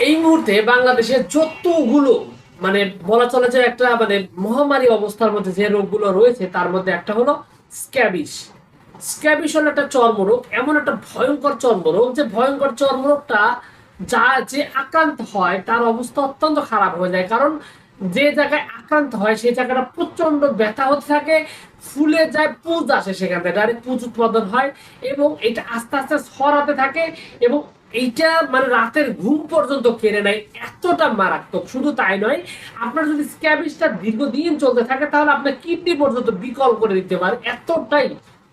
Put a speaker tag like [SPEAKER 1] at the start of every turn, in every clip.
[SPEAKER 1] এই মুহূর্তে বাংলাদেশে যতগুলো মানে বলা চলে যে একটা মানে মহামারী অবস্থার মধ্যে যে রোগগুলো রয়েছে, তার মধ্যে একটা হলো স্ক্যাবিস স্ক্যাবিস হলো একটা চর্মরোগ, এমন একটা ভয়ঙ্কর চর্মরোগ যে ভয়ঙ্কর চর্মরোগটা যা যে আক্রান্ত হয়, তার অবস্থা অত্যন্ত খারাপ হয়ে যায়। কারণ যে জায়গায় আক্রান্ত হয় সেই জায়গাটা প্রচণ্ড ব্যথা হতে থাকে, ফুলে যায়, পুজ আসে সেখান থেকে। ডাইরেক্ট পুজ উৎপাদন হয় এবং এটা আস্তে আস্তে ছড়াতে থাকে এবং এইটা মানে রাতের ঘুম পর্যন্ত কেড়ে নেয়, এতটা মারাত্মক। শুধু তাই নয়, আপনার যদি স্ক্যাবিসটা দীর্ঘদিন চলতে থাকে, তাহলে আপনার কিডনি পর্যন্ত বিকল করে দিতে পারে। এতটাই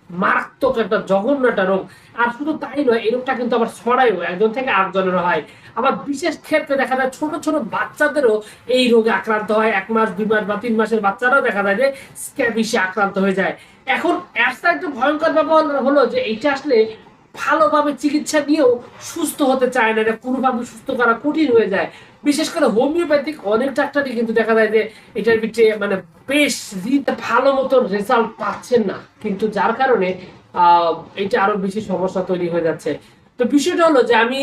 [SPEAKER 1] মারাত্মক একটা জঘন্য একটা রোগ। আর শুধু তাই নয়, এই রোগটা কিন্তু আবার ছড়াইও একজন থেকে আটজনের হয়। আবার বিশেষ ক্ষেত্রে দেখা যায়, ছোট ছোট বাচ্চাদেরও এই রোগে আক্রান্ত হয়। এক মাস, দুই মাস বা তিন মাসের বাচ্চারাও দেখা যায় যে স্ক্যাবিসে আক্রান্ত হয়ে যায়। এখন একটা একটু ভয়ঙ্কর ব্যাপার হলো যে, এইটা আসলে ভালোভাবে চিকিৎসা নিয়েও সুস্থ হতে চায় না। এটা কোনোভাবে সুস্থ করা কঠিন হয়ে যায়। বিশেষ করে হোমিওপ্যাথিক অনেক ডাক্তারই কিন্তু দেখা যায় যে এটার ভিতরে মানে বেশ ভালো মতন রেজাল্ট পাচ্ছেন না। কিন্তু যার কারণে এটা আরও বেশি সমস্যা তৈরি হয়ে যাচ্ছে। তো বিষয়টা হলো যে আমি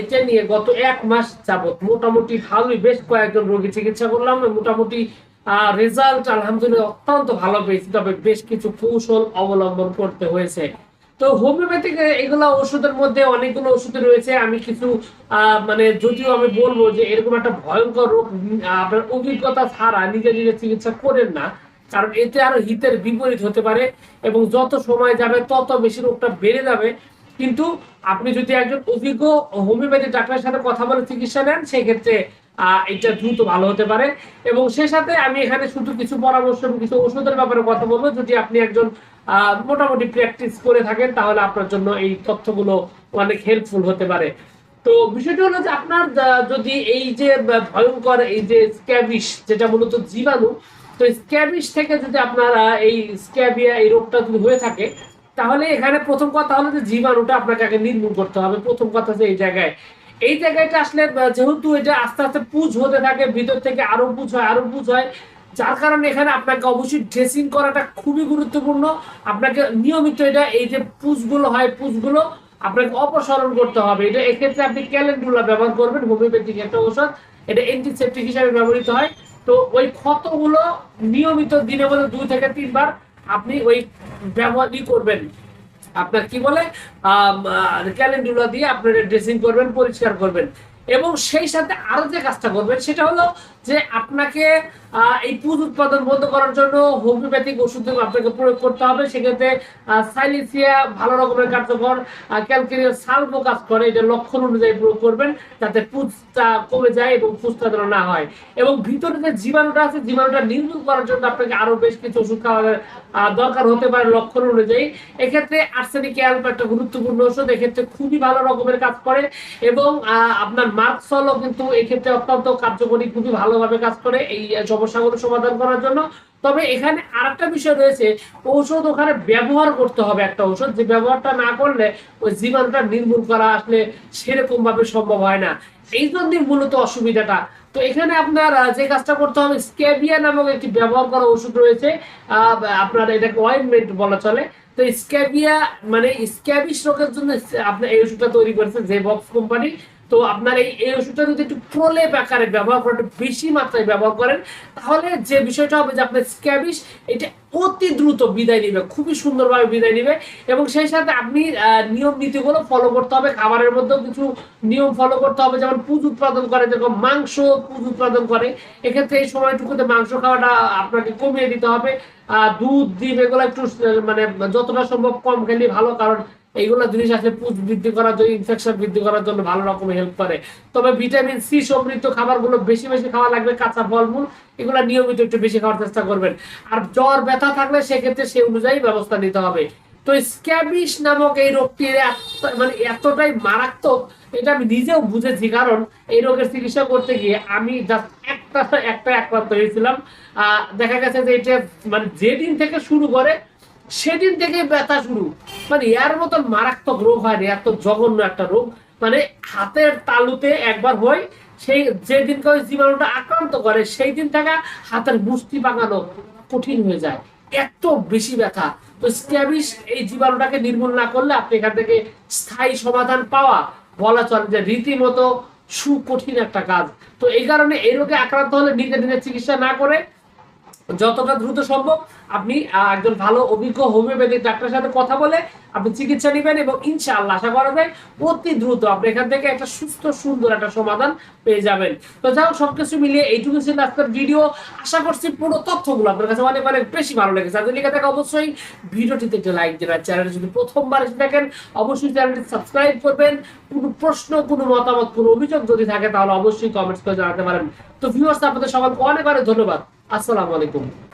[SPEAKER 1] এটা নিয়ে গত এক মাস যাবত মোটামুটি ভালোই বেশ কয়েকজন রোগী চিকিৎসা করলাম। মোটামুটি রেজাল্ট আলহামদুলিল্লাহ অত্যন্ত ভালো পেয়েছি। তবে বেশ কিছু কৌশল অবলম্বন করতে হয়েছে। তো হোমিওপ্যাথিক এগুলো ওষুধের মধ্যে অনেকগুলো ওষুধ রয়েছে। আমি কিছু মানে যদিও আমি বলব যে এরকম একটা ভয়ঙ্কর রোগ আপনার অভিজ্ঞতা ছাড়া নিজে নিজে চিকিৎসা করেন না, কারণ এতে আরও হিতের বিপরীত হতে পারে এবং যত সময় যাবে তত বেশি রোগটা বেড়ে যাবে। কিন্তু আপনি যদি একজন অভিজ্ঞ হোমিওপ্যাথি ডাক্তারের সাথে কথা বলে চিকিৎসা নেন, সেক্ষেত্রে এটা দ্রুত ভালো হতে পারে। এবং সে সাথে আমি এখানে শুধু কিছু পরামর্শ এবং কিছু ওষুধের ব্যাপারে কথা বলব। যদি আপনি একজন মোটামুটি প্র্যাকটিস করে থাকেন, তাহলে আপনার জন্য এই তথ্যগুলো অনেক হেল্পফুল হতে পারে। তো বিষয়টা হলো যে আপনার যদি এই যে ভয়ঙ্কর এই যে স্ক্যাবিস যেটা মূলত জীবাণু, তো স্ক্যাবিস থেকে যদি আপনার এই স্ক্যাবিয়া এই রোগটা যদি হয়ে থাকে, তাহলে এখানে প্রথম কথা হলো যে জীবাণুটা আপনাকে আগে নির্মূল করতে হবে। প্রথম কথা যে এই জায়গায়। এই জায়গাটা আসলে যেহেতু এটা আস্তে আস্তে পুজ হতে থাকে, ভিতর থেকে আরও পুজ হয়, আরও পুজ হয় যার কারণে এখানে আপনাকে অবশ্যই ড্রেসিং করাটা খুবই গুরুত্বপূর্ণ। আপনাকে নিয়মিত এটা এই যে পুজগুলো হয়, পুজগুলো আপনাকে অপসারণ করতে হবে। এটা এক্ষেত্রে আপনি ক্যালেন্ডুলা ব্যবহার করবেন, হোমিওপ্যাথিক একটা ঔষধ। এটা অ্যান্টিসেপটিক হিসাবে ব্যবহৃত হয়। তো ওই ক্ষতগুলো নিয়মিত দিনে মধ্যে দুই থেকে তিনবার আপনি ওই ব্যবহারই করবেন। আপনার কি বলে? ক্যালেন্ডুলা দিয়ে আপনার ড্রেসিং করবেন, পরিষ্কার করবেন। এবং সেই সাথে আরও যে কাজটা করবেন সেটা হলো যে আপনাকে এই পুজ উৎপাদন বন্ধ করার জন্য হোমিওপ্যাথিক ওষুধ আপনাকে প্রয়োগ করতে হবে। সেক্ষেত্রে সাইলিসিয়া ভালো রকমের কার্যকর ক্যালকেরিয়া সালভো কাজ করে এটা লক্ষণ অনুযায়ী প্রয়োগ করবেন যাতে পুজটা কমে যায় এবং পুজটা যেন না হয়। এবং ভিতরে যে জীবাণুটা আছে জীবাণুটা নির্মূল করার জন্য আপনাকে আরও বেশ কিছু ওষুধ খাওয়ার দরকার হতে পারে লক্ষণ অনুযায়ী। এক্ষেত্রে আর্সেনিক অ্যাল্প একটা গুরুত্বপূর্ণ ওষুধ এক্ষেত্রে খুবই ভালো রকমের কাজ করে এবং আহ, মার্কসলও কিন্তু এক্ষেত্রে অত্যন্ত কার্যকরী, খুবই ভালোভাবে কাজ করে এই সমস্যাগুলো সমাধান করার জন্য। তবে এখানে আরেকটা বিষয় রয়েছে, ঔষধ ওখানে ব্যবহার করতে হবে একটা ঔষধ। যে ব্যবহারটা না করলে ওই জীবাণুটা নির্মূল করা আসলে সেরকম ভাবে সম্ভব হয় না। এই জন্যই মূলত অসুবিধাটা। তো এখানে আপনার যে কাজটা করতে হবে স্ক্যাবিয়া নামক একটি ব্যবহার করা ওষুধ রয়েছে। আপনার এটাকে অয়েনমেন্ট বলা চলে। তো স্ক্যাবিয়া মানে স্ক্যাবিস রোগের জন্য আপনার এই ওষুধটা তৈরি করেছে যে বক্স কোম্পানি তো আপনার এই এই ওষুধটা যদি একটু প্রলেপ আকারে ব্যবহার করেন বেশি মাত্রায় ব্যবহার করেন। তাহলে যে বিষয়টা হবে যে আপনার স্ক্যাবিস এটা অতি দ্রুত বিদায় নিবে খুবই সুন্দরভাবে বিদায় নিবে এবং সেই সাথে আপনি নিয়ম নীতিগুলো ফলো করতে হবে। খাবারের মধ্যেও কিছু নিয়ম ফলো করতে হবে যেমন পুজ উৎপাদন করে যেরকম মাংস পুজ উৎপাদন করে। এক্ষেত্রে এই সময়টুকুতে মাংস খাওয়াটা আপনাকে কমিয়ে দিতে হবে। আহ, দুধ ডিম এগুলো একটু মানে যতটা সম্ভব কম খেলে ভালো কারণ এইগুলো জিনিস আসলে পুজ বৃদ্ধি করার জন্য ইনফেকশন বৃদ্ধি করার জন্য ভালো রকম হেল্প করে। তবে ভিটামিন সি সমৃদ্ধ খাবারগুলো বেশি বেশি খাওয়া লাগবে, কাঁচা ফলমূল, এগুলো নিয়মিত একটু বেশি খাওয়ার চেষ্টা করবেন। আর জ্বর, ব্যথা থাকলে সেক্ষেত্রে সেই অনুযায়ী ব্যবস্থা নিতে হবে। তো স্ক্যাবিস নামক এই রোগটি মানে এতটাই মারাত্মক, এটা আমি নিজেও বুঝেছি। কারণ এই রোগের চিকিৎসা করতে গিয়ে আমি জাস্ট একটা একটা আক্রান্ত হয়েছিলাম। দেখা গেছে যে এটা মানে যেদিন থেকে শুরু করে সেদিন থেকে ব্যথা শুরু। মানে এর মতন মারাত্মক রোগ হয় না এত জঘন্য একটা রোগ। মানে হাতের তালুতে একবার হয়, সেই যেদিন ওই জীবাণুটা আক্রান্ত করে সেই দিন থেকে হাতের মুষ্টি বাঙানো কঠিন হয়ে যায়। এত বেশি ব্যথা। তো স্ক্যাবিস এই জীবাণুটাকে নির্মূল না করলে আপনি এখান থেকে স্থায়ী সমাধান পাওয়া বলা চলে যে রীতিমতো সুকঠিন একটা কাজ। তো এই কারণে এই রোগে আক্রান্ত হলে নিজে নিজে চিকিৎসা না করে যতটা দ্রুত সম্ভব আপনি একজন ভালো, অভিজ্ঞ হোমিওপ্যাথিক ডাক্তারের সাথে কথা বলে আপনি চিকিৎসা নেবেন এবং ইনশাআল্লাহ আশা করা যায় অতি দ্রুত আপনি এখান থেকে একটা সুস্থ, সুন্দর একটা সমাধান পেয়ে যাবেন। তো যাই হোক, সবকিছু মিলিয়ে এইটুকু ছিল আজকের ভিডিও। আশা করছি পুরো তথ্যগুলো আপনার কাছে অনেক অনেক বেশি ভালো লেগেছে। আপনি লিখে থাকে অবশ্যই ভিডিওটিতে একটা লাইক দেবেন চ্যানেল যদি প্রথমবার এসে থাকেন অবশ্যই চ্যানেলটি সাবস্ক্রাইব করবেন। কোনো প্রশ্ন, কোনো মতামত, কোনো অভিযোগ যদি থাকে, তাহলে অবশ্যই কমেন্টস করে জানাতে পারেন। তো ভিউয়ার্স আপনাদের সবাইকে অনেক অনেক ধন্যবাদ। আসসালামু আলাইকুম।